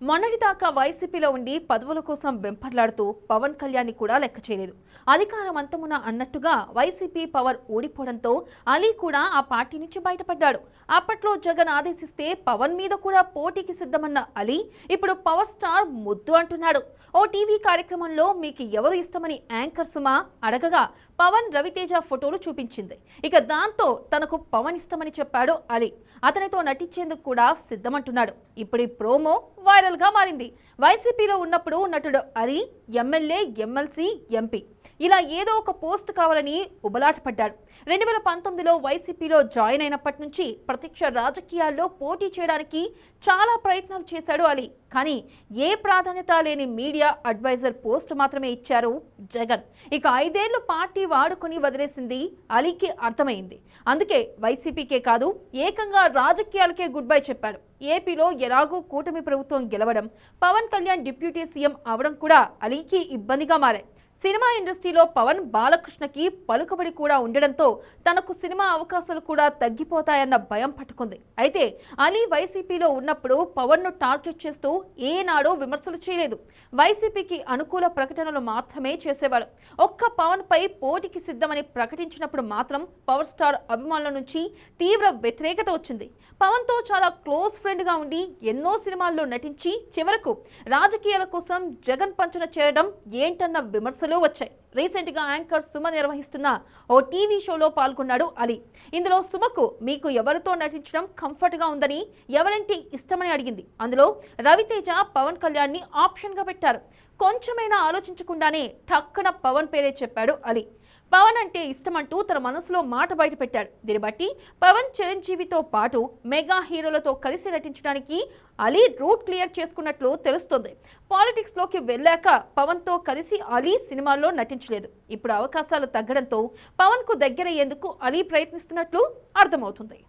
మొన్నటిదాకా వైసీపీలో ఉండి పదవుల కోసం వెంపర్లాడుతూ పవన్ కళ్యాణ్ కూడా లెక్క చేయలేదు. అధికారం అంతమున అన్నట్టుగా వైసీపీ పవర్ ఊడిపోవడంతో అలీ కూడా ఆ పార్టీ నుంచి బయటపడ్డాడు. అప్పట్లో జగన్ ఆదేశిస్తే పవన్ మీద కూడా పోటీకి సిద్ధమన్న అలీ ఇప్పుడు పవర్ స్టార్ ముద్దు అంటున్నాడు. ఓ టీవీ కార్యక్రమంలో మీకు ఎవరు ఇష్టమని యాంకర్ సుమ అడగగా పవన్ రవితేజ ఫోటోలు చూపించింది. ఇక దాంతో తనకు పవన్ ఇష్టమని చెప్పాడు అలీ. అతనితో నటించేందుకు కూడా సిద్ధమంటున్నాడు. ఇప్పుడు ఈ ప్రోమో వైరల్ గా మారింది. వైసీపీలో ఉన్నప్పుడు నటుడు హరి ఎమ్మెల్యే ఎమ్మెల్సీ ఎంపీ. ఇలా ఏదో ఒక పోస్ట్ కావాలని ఉబలాటపడ్డాడు రెండు వేల పంతొమ్మిదిలో వైసీపీలో జాయిన్ అయినప్పటి నుంచి ప్రత్యక్ష రాజకీయాల్లో పోటీ చేయడానికి చాలా ప్రయత్నాలు చేశాడు అలీ. కానీ ఏ ప్రాధాన్యత లేని మీడియా అడ్వైజర్ పోస్ట్ మాత్రమే ఇచ్చారు జగన్. ఇక ఐదేళ్ళు పార్టీ వాడుకొని వదిలేసింది అలీకి అర్థమైంది. అందుకే వైసీపీకే కాదు ఏకంగా రాజకీయాలకే గుడ్ బై చెప్పాడు ఏపీలో ఎలాగో కూటమి ప్రభుత్వం గెలవడం పవన్ కళ్యాణ్ డిప్యూటీ సీఎం అవడం కూడా అలీకి ఇబ్బందిగా మారాయి. సినిమా ఇండస్ట్రీలో పవన్ బాలకృష్ణకి పలుకుబడి కూడా ఉండడంతో తనకు సినిమా అవకాశాలు కూడా తగ్గిపోతాయన్న భయం పట్టుకుంది. అయితే అలీ వైసీపీలో ఉన్నప్పుడు పవన్ను టార్గెట్ చేస్తూ ఏనాడో విమర్శలు చేయలేదు. వైసీపీకి అనుకూల ప్రకటనలు మాత్రమే చేసేవాడు. ఒక్క పవన్ పై పోటీకి సిద్ధమని ప్రకటించినప్పుడు మాత్రం పవర్ స్టార్ అభిమానుల నుంచి తీవ్ర వ్యతిరేకత వచ్చింది. పవన్తో చాలా క్లోజ్ ఫ్రెండ్గా ఉండి ఎన్నో సినిమాల్లో నటించి చివరకు రాజకీయాల కోసం జగన్ పంచన చేరడం ఏంటన్న విమర్శలు వచ్చాయి. రీసెంట్గా యాంకర్ సుమ నిర్వహిస్తున్న ఓ టీవీ షోలో పాల్గొన్నాడు అలీ. ఇందులో సుమకు మీకు ఎవరితో నటించడం కంఫర్ట్గా ఉందని ఎవరంటే ఇష్టమని అడిగింది. అందులో రవితేజ పవన్ కళ్యాణ్ని పెట్టారు. కొంచెమైనా ఆలోచించకుండానే టక్కున పవన్ పేరే చెప్పాడు అలీ. పవన్ అంటే ఇష్టమంటూ తన మనసులో మాట బయటపెట్టాడు దీన్ని బట్టి పవన్ చిరంజీవితో పాటు మెగా హీరోలతో కలిసి నటించడానికి అలీ రూట్ క్లియర్ చేసుకున్నట్లు తెలుస్తుంది. పాలిటిక్స్లోకి వెళ్ళాక పవన్తో కలిసి అలీ సినిమాల్లో నటించలేదు. ఇప్పుడు అవకాశాలు తగ్గడంతో పవన్కు దగ్గరయ్యేందుకు అలీ ప్రయత్నిస్తున్నట్లు అర్థమవుతుంది.